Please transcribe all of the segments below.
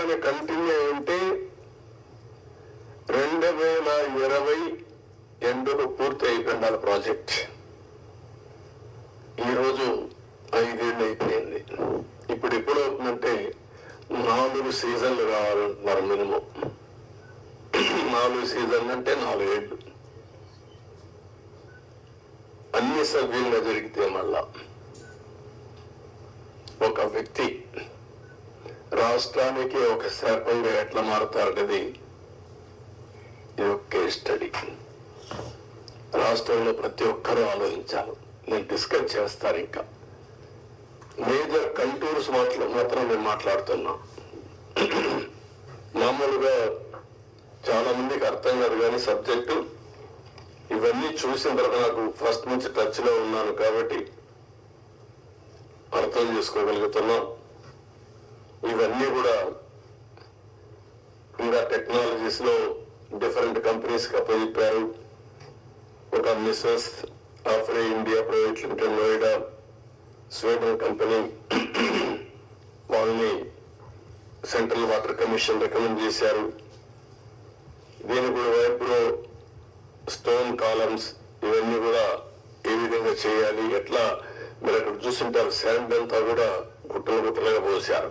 కానీ కంటిన్యూ ఉంటే రెండు వేల ఇరవై ఎండుకు పూర్తి అయిపోయింది ప్రాజెక్ట్. ఈరోజు ఐదేళ్ళు అయిపోయింది ఇప్పుడు ఎప్పుడు అవుతుందంటే నాలుగు సీజన్లు కావాలంటున్నారు మినిమం. నాలుగు సీజన్లు అంటే నాలుగేళ్ళు. అన్ని సవ్యంగా జరిగితే మళ్ళా ఒక వ్యక్తి రాష్ట్రానికి ఒక శాపంగా ఎట్లా మారుతారనేది ఇది ఒక స్టడీ. రాష్ట్రంలో ప్రతి ఒక్కరూ ఆలోచించాలి. నేను డిస్కస్ చేస్తాను ఇంకా. మేజర్ కంటూర్స్ మాట్లా మాత్రం నేను మాట్లాడుతున్నా. మామూలుగా చాలా మందికి అర్థం కాదు కానీ సబ్జెక్టు ఇవన్నీ చూసిన తర్వాత నాకు ఫస్ట్ నుంచి టచ్లో ఉన్నాను కాబట్టి అర్థం చేసుకోగలుగుతున్నాం ఇవన్నీ కూడా ఇంకా టెక్నాలజీస్లో డిఫరెంట్ కంపెనీస్కి అప్పచెప్పారు. ఒక messrs Afry India private limited Noida Sweden company వాళ్ళని సెంట్రల్ వాటర్ కమిషన్ రికమెండ్ చేశారు. దీని కూడా వైపులో స్టోన్ కాలమ్స్ ఇవన్నీ కూడా ఏ విధంగా చేయాలి ఎట్లా మీరు అక్కడ చూస్తుంటారు శాండ్ అంతా కూడా గుట్టలు గుట్టలుగా పోసారు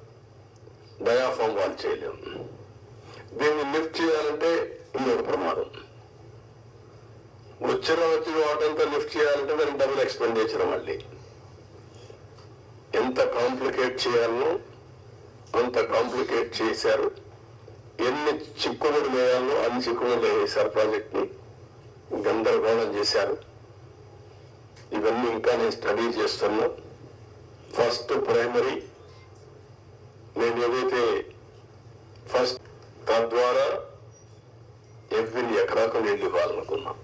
డయాఫామ్ వాళ్ళు చేయలేం దీన్ని లిఫ్ట్ చేయాలంటే ఇంకొక ప్రమాదం. వచ్చిన వచ్చిన వాటంతా లిఫ్ట్ చేయాలంటే దానికి డబుల్ ఎక్స్పెండిచర్ మళ్ళీ. ఎంత కాంప్లికేట్ చేయాలనో అంత కాంప్లికేట్ చేశారు. ఎన్ని చిక్కుముడి వేయాలో అన్ని చిక్కుముడి వేసారు ప్రాజెక్ట్ని గందరగోళం చేశారు. ఇవన్నీ ఇంకా నేను స్టడీ చేస్తున్నా. ఫస్ట్ ప్రైమరీ నేను ఏదైతే ఫస్ట్ తద్వారా ఎవ్రీ ఎకరాకు నీళ్ళు ఇవ్వాలనుకున్నాం.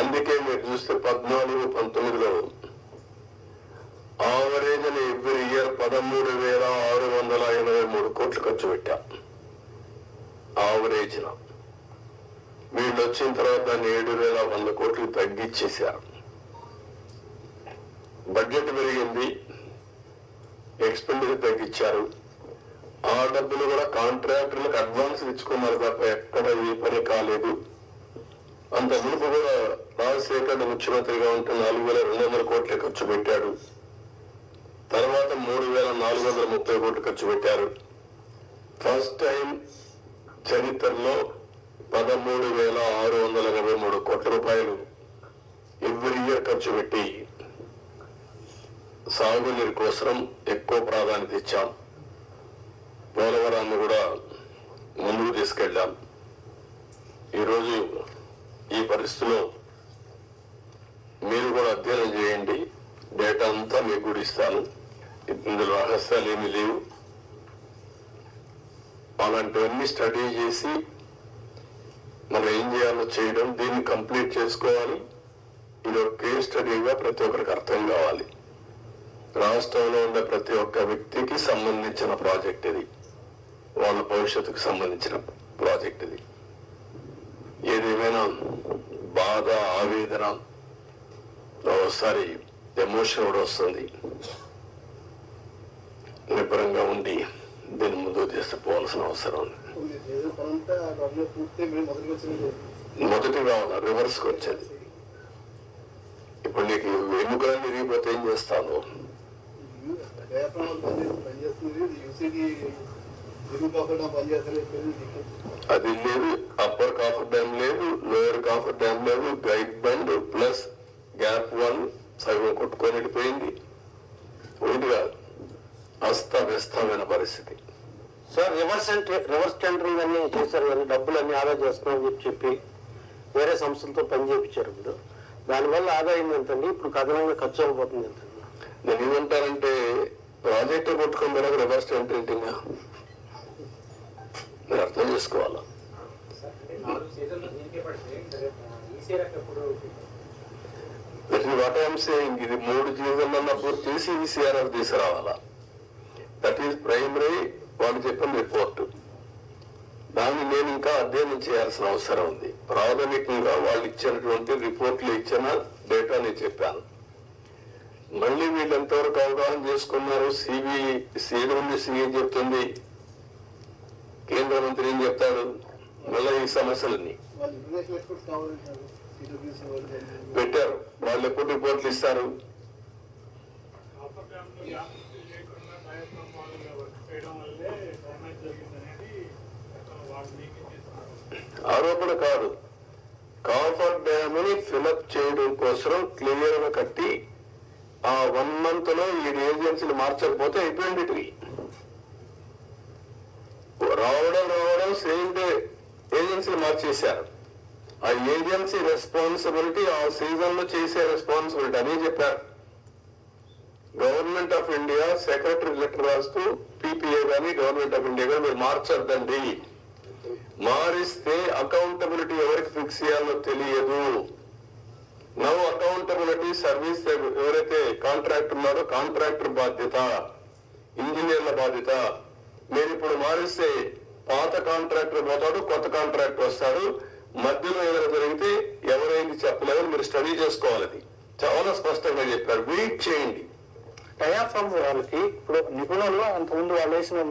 అందుకే మీరు చూస్తే పద్నాలుగు పంతొమ్మిదిలో ఆవరేజ్ అని ఎవ్రీ ఇయర్ పదమూడు వేల ఆరు వందల ఎనభై మూడు కోట్లు ఖర్చు పెట్టా. ఆవరేజ్న వీళ్ళు వచ్చిన తర్వాత దాన్ని ఏడు వేల వంద కోట్లు తగ్గించేశారు బడ్జెట్ పెరిగింది ఎక్స్పెండిచర్ తగ్గించారు. ఆ డబ్బులు కూడా కాంట్రాక్టర్లకు అడ్వాన్స్ ఇచ్చుకున్నారు తప్ప ఎక్కడ ఏ పని కాలేదు. అంత మునుపు కూడా రాజశేఖర్ ముఖ్యమంత్రిగా ఉంటే నాలుగు వేల రెండు వందల కోట్లు ఖర్చు పెట్టాడు. తర్వాత మూడు వేల నాలుగు వందల ముప్పై కోట్లు ఖర్చు పెట్టారు. ఫస్ట్ టైం చరిత్రలో పదమూడు వేల ఆరు వందల ఎనభై మూడు కోట్ల రూపాయలు ఎవ్రీ ఇయర్ ఖర్చు పెట్టి సాగునీరు కోసం ఎక్కువ ప్రాధాన్యత ఇచ్చాం. పోలవరాన్ని కూడా ముందుకు తీసుకెళ్ళాం. ఈరోజు ఈ పరిస్థితిలో మీరు కూడా అధ్యయనం చేయండి. డేటా అంతా మీకు కూడా ఇస్తాను. ఇందులో రహస్యాలు ఏమీ లేవు. అలాంటివన్నీ స్టడీ చేసి మనం ఏం చేయాలో చేయడం దీన్ని కంప్లీట్ చేసుకోవాలి. ఇది ఒక కేస్ స్టడీగా ప్రతి ఒక్కరికి అర్థం కావాలి. రాష్ట్రంలో ఉండే ప్రతి ఒక్క వ్యక్తికి సంబంధించిన ప్రాజెక్ట్ ఇది. వాళ్ళ భవిష్యత్తుకు సంబంధించిన ప్రాజెక్ట్ ఇది. ఏదేమైనా బాధ ఆవేదన ఒకసారి ఎమోషన్ కూడా వస్తుంది. నిబ్బరంగా ఉండి దీన్ని ముందుకు తీసుకుపోవాల్సిన అవసరం ఉంది. మొదటి కావాలి రివర్స్కి వచ్చేది. ఇప్పుడు నీకు ఎముకలన్నీ విరిగిపోతే ఏం చేస్తాను? పనిచేస్తుంది అది లేదు అప్పర్ కాఫర్ డ్యామ్ లేదు లోయర్ కాఫర్ డ్యామ్ లేదు guide bund plus gap one సగం కొట్టుకొని వెళ్ళిపోయింది ఒకటి కాదు. అస్తవ్యస్తమైన పరిస్థితి. సార్ రివర్స్ రివర్స్ టెండరింగ్ అన్ని చేశారు కానీ డబ్బులు అన్ని ఆదా చేస్తున్నామని చెప్పి చెప్పి వేరే సంస్థలతో పని చేయించారు ఇప్పుడు. దానివల్ల ఆదాయం ఎంతండి? ఇప్పుడు కథనంగా ఖర్చు అయిపోతుంది ఎంత నేను ఏమంటానంటే ప్రాజెక్టు కొట్టుకుని పోయినాక రివర్స్ టెండరింగ్ మీరు అర్థం చేసుకోవాలా? వాట్ ఐఎమ్ సేయింగ్ ఇది మూడు జీవితంలో పూర్తి చేసి ఈసీఆర్ఎఫ్ తీసుకురావాలా? దట్ ఈస్ ప్రైమరీ వాళ్ళు చెప్పిన రిపోర్ట్ దాన్ని నేను ఇంకా అధ్యయనం చేయాల్సిన అవసరం ఉంది. ప్రాథమికంగా వాళ్ళు ఇచ్చినటువంటి రిపోర్ట్లు ఇచ్చిన డేటా నేను చెప్పాను. మళ్ళీ వీళ్ళు ఎంతవరకు అవగాహన చేసుకున్నారు సిబి సీఎం ఉంది సీఎం చెప్తుంది. కేంద్ర మంత్రి ఏం చెప్తాడు? మళ్ళీ ఈ సమస్యలన్నీ. పెట్టారు. వాళ్ళు ఎప్పుడు రిపోర్ట్లు ఇస్తారు? చేయడం వల్లే డ్యామేజ్ జరిగిందనేది ఆరోపణ కాదు. కాఫర్ డ్యామ్ని ఫిలప్ చేయడం కోసం క్లియర్గా కట్టి ఆ వన్ మంత్లో ఈ ఏజెన్సీలు మార్చకపోతే అయిపోయింది ఇటువి రావడం రావడం సేమ్ డే ఏజెన్సీ మార్చేశారు. ఆ ఏజెన్సీ రెస్పాన్సిబిలిటీ ఆ సీజన్లో చేసే రెస్పాన్సిబిలిటీ అదే చెప్పారు. Government of India secretary letter రాస్తూ పీపీఏ కానీ గవర్నమెంట్ ఆఫ్ ఇండియా కానీ మీరు మార్చొద్దండి. మారిస్తే అకౌంటబిలిటీ ఎవరికి ఫిక్స్ చేయాలో తెలియదు. నవ్ అకౌంటబిలిటీ సర్వీస్ ఎవరైతే కాంట్రాక్టర్ ఉన్నారో కాంట్రాక్టర్ బాధ్యత ఇంజనీర్ల బాధ్యత. మీరు ఇప్పుడు మారిస్తే పాత కాంట్రాక్టర్ పోతాడు కొత్త కాంట్రాక్టర్ వస్తాడు. మధ్యలో ఏదైనా జరిగితే ఎవరైంది చెప్పలేదని మీరు స్టడీ చేసుకోవాలి అది. చాలా స్పష్టంగా చెప్పారు. వెయిట్ చేయండి. టయాఫామ్ వాళ్ళకి ఇప్పుడు నిపుణులు అంతకుముందు వాళ్ళు వేసిన